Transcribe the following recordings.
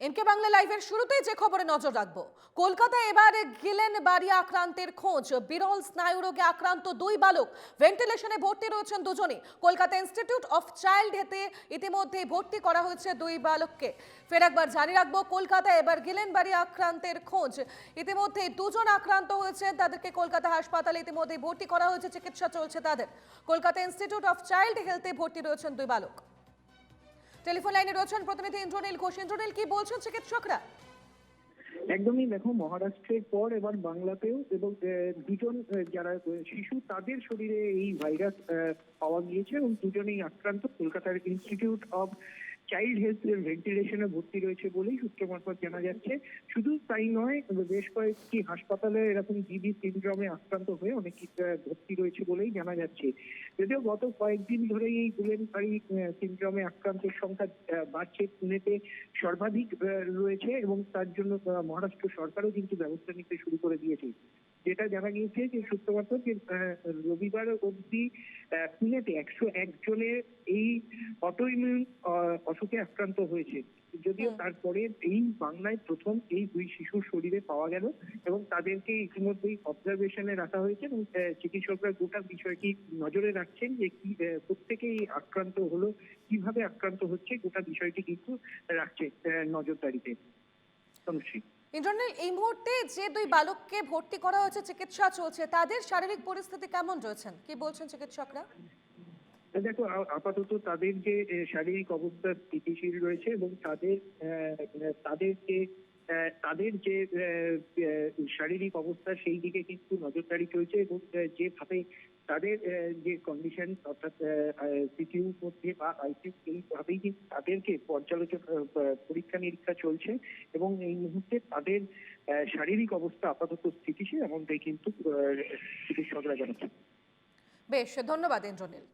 এমকে বাংলা লাইভের শুরুতেই যে খবরে নজর রাখব। কলকাতায় এবার গিলেন বাড়ি আক্রান্তের খোঁজ। বিরল স্নায়ুরোগে আক্রান্ত দুই বালক ভেন্টিলেশনে ভর্তি রয়েছেন দুজনে কলকাতা ইনস্টিটিউট অফ চাইল্ড হেতে ইতিমধ্যে ভর্তি করা হয়েছে দুই বালককে। ফের একবার জানিয়ে রাখব, কলকাতায় এবার গিলেন বাড়ি আক্রান্তের খোঁজ। ইতিমধ্যে দুজন আক্রান্ত হয়েছেন, তাদেরকে কলকাতা হাসপাতালে ইতিমধ্যে ভর্তি করা হয়েছে, চিকিৎসা চলছে তাদের। কলকাতা ইনস্টিটিউট অফ চাইল্ড হেলথে ভর্তি রয়েছেন দুই বালক। টেলিফোন লাইনে রয়েছেন প্রতিনিধি ইন্দ্রনীল ঘোষ। ইন্দ্রনীল, কি বলছেন চিকিৎসকরা? একদমই দেখো, মহারাষ্ট্রের পর এবার বাংলাতেও এবং দুজন যারা শিশু, তাদের শরীরে এই ভাইরাস পাওয়া গিয়েছে এবং দুজনেই আক্রান্ত। কলকাতার ইনস্টিটিউট অফ চাইল্ড হেলথ ভেন্টিলেশনে ভর্তি রয়েছে বলেই সূত্র মারফত জানা যাচ্ছে। শুধু তাই নয়, বেশ কয়েকটি হাসপাতালে এরকম জিবি সিন্ড্রোমে আক্রান্ত হয়ে অনেকে ভর্তি রয়েছে বলেই জানা যাচ্ছে। যদিও গত কয়েকদিন ধরেই এই গুলেনবাড়ি সিন্ড্রোমে আক্রান্তের সংখ্যা বাড়ছে পুনেতে সর্বাধিক রয়েছে এবং তার জন্য মহারাষ্ট্র সরকারও কিন্তু ব্যবস্থা নিতে শুরু করে দিয়েছে। যেটা জানা গিয়েছে যে সূত্রপাত যে রবিবার অবধি পুনেতে একশো একজনের এই অটো অটোইমিউন অসুখে আক্রান্ত হয়েছে। যদিও তারপরে এই বাংলায় প্রথম এই দুই শিশুর শরীরে পাওয়া গেল এবং তাদেরকে ইতিমধ্যেই অবজারভেশনে রাখা হয়েছে এবং চিকিৎসকরা গোটা বিষয়টি নজরে রাখছেন যে কি প্রত্যেকেই আক্রান্ত হলো কীভাবে আক্রান্ত হচ্ছে গোটা বিষয়টি কিন্তু রাখছে নজরদারিতে। তনুশ্রী ইন্দ্রনীল এই মুহূর্তে যে দুই বালককে ভর্তি করা হয়েছে চিকিৎসা চলছে তাদের শারীরিক পরিস্থিতি কেমন রয়েছেন? কি বলছেন চিকিৎসকরা? দেখো আপাতত তাদের যে শারীরিক অবস্থা স্থিতিশীল রয়েছে এবং তাদের তাদের যে তাদের যে শারীরিক অবস্থা সেই দিকে কিন্তু নজরদারি চলছে এবং যেভাবে তাদের যে কন্ডিশন অর্থাৎ সিটিউর মধ্যে বা আইসিউ এইভাবেই কিন্তু তাদেরকে পর্যালোচনা পরীক্ষা নিরীক্ষা চলছে এবং এই মুহূর্তে তাদের শারীরিক অবস্থা আপাতত স্থিতিশীল এমনটাই কিন্তু চিকিৎসকরা জানাচ্ছেন। বেশ, ধন্যবাদ ইন্দ্রনীল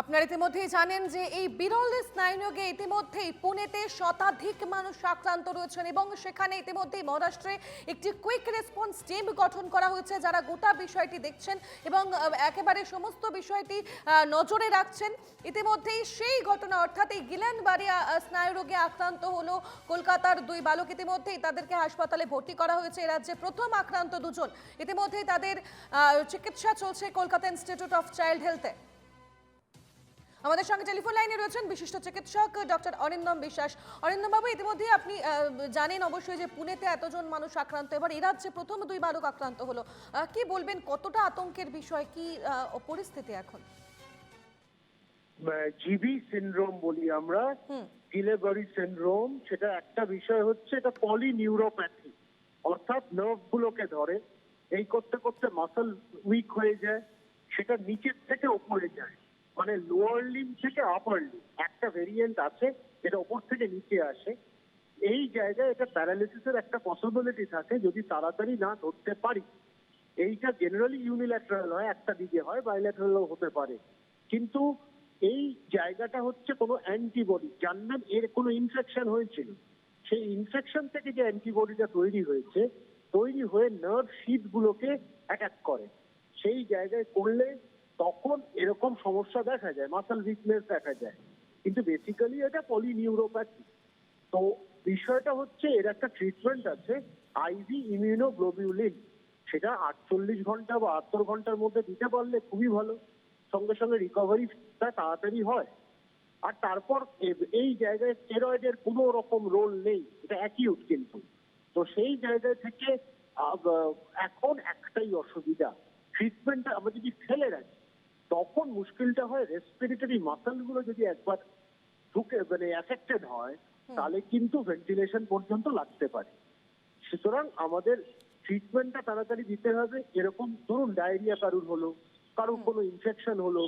আপনারা ইতিমধ্যেই জানেন যে এই বিরল স্নায়ুরোগে ইতিমধ্যেই পুনেতে শতাধিক মানুষ আক্রান্ত রয়েছেন এবং সেখানে ইতিমধ্যেই মহারাষ্ট্রে একটি কুইক রেসপন্স টিম গঠন করা হয়েছে যারা গোটা বিষয়টি দেখছেন এবং একেবারে সমস্ত বিষয়টি নজরে রাখছেন। ইতিমধ্যেই সেই ঘটনা, অর্থাৎ এই গিলানবাড়ি স্নায়ুরোগে আক্রান্ত হলো কলকাতার দুই বালক। ইতিমধ্যেই তাদেরকে হাসপাতালে ভর্তি করা হয়েছে। রাজ্যে প্রথম আক্রান্ত দুজন। ইতিমধ্যেই তাদের চিকিৎসা চলছে কলকাতা ইনস্টিটিউট অফ চাইল্ড হেলথে আমাদের সঙ্গে টেলিফোন লাইনে রয়েছেন বিশিষ্ট চিকিৎসক ডক্টর অরিন্দম বিশ্বাস। অরিন্দম বাবু ইতিমধ্যেই আপনি জানেন অবশ্যই যে পুনেতে এতজন মানুষ আক্রান্ত। এবার এই রাজ্যে প্রথম দুই বালক আক্রান্ত হলো। কি বলবেন কতটা আতঙ্কের বিষয়? কি পরিস্থিতি এখন? জিবি সিনড্রোম বলি আমরা। গিলেবারি সিনড্রোম সেটা একটা বিষয় হচ্ছে এটা পলি পলিনিউরোপ্যাথি অর্থাৎ নার্ভ গুলোকে ধরে এই করতে করতে মাসল উইক হয়ে যায় সেটা নিচের থেকে উপরে যায়। মানে লোয়ার লিম থেকে আপার লিম একটা ভেরিয়েন্ট আছে, যেটা উপর থেকে নিচে আসে। এই জায়গায় এটা প্যারালিসিসের একটা পসিবিলিটি থাকে, যদি তাড়াতাড়ি না ধরতে পারি। এইটা জেনারেলি ইউনিল্যাটারাল হয়, একটা দিকে হয় বাইল্যাটারালও হতে পারে। কিন্তু এই জায়গাটা হচ্ছে কোনো অ্যান্টিবডি যার নাম এর কোনো ইনফেকশন হয়েছিল। সেই ইনফেকশন থেকে যে অ্যান্টিবডিটা তৈরি হয়েছে, তৈরি হয়ে নার্ভ শীট গুলোকে অ্যাটাক করে। সেই জায়গায় করলে তখন এরকম সমস্যা দেখা যায় মাসল উইকনেস দেখা যায়। কিন্তু বেসিক্যালি এটা পলিনিউরোপ্যাথি তো বিষয়টা হচ্ছে, এর একটা ট্রিটমেন্ট আছে আইভি ইমিউনোগ্লোবিউলিন সেটা আটচল্লিশ ঘণ্টা বা আটত্তর ঘণ্টার মধ্যে দিতে পারলে খুবই ভালো। সঙ্গে সঙ্গে রিকভারিটা তাড়াতাড়ি হয়। আর তারপর এই জায়গায় স্টেরয়েডের কোনো রকম রোল নেই। এটা অ্যাকিউট কিন্তু। তো সেই জায়গা থেকে এখন একটাই অসুবিধা। ট্রিটমেন্টটা আমরা যদি ফেলে রাখি তখন মুশকিলটা হয় রেসপিরেটরি মাসলগুলো যদি একবার ঢুকে মানে অ্যাফেক্টেড হয় তাহলে কিন্তু ভেন্টিলেশন পর্যন্ত লাগতে পারে। সুতরাং আমাদের ট্রিটমেন্টটা তাড়াতাড়ি দিতে হবে। এরকম ধরুন ডায়রিয়া কারুর হলো কারুর কোনো ইনফেকশন হলো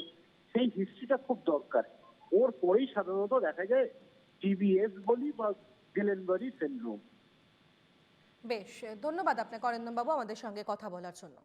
সেই হিস্ট্রিটা খুব দরকার। ওর পরেই সাধারণত দেখা যায় টিবিএস বলি বা গেলেনবারি সিনড্রোম বেশ ধন্যবাদ আপনাকে অরিন্দম বাবু আমাদের সঙ্গে কথা বলার জন্য।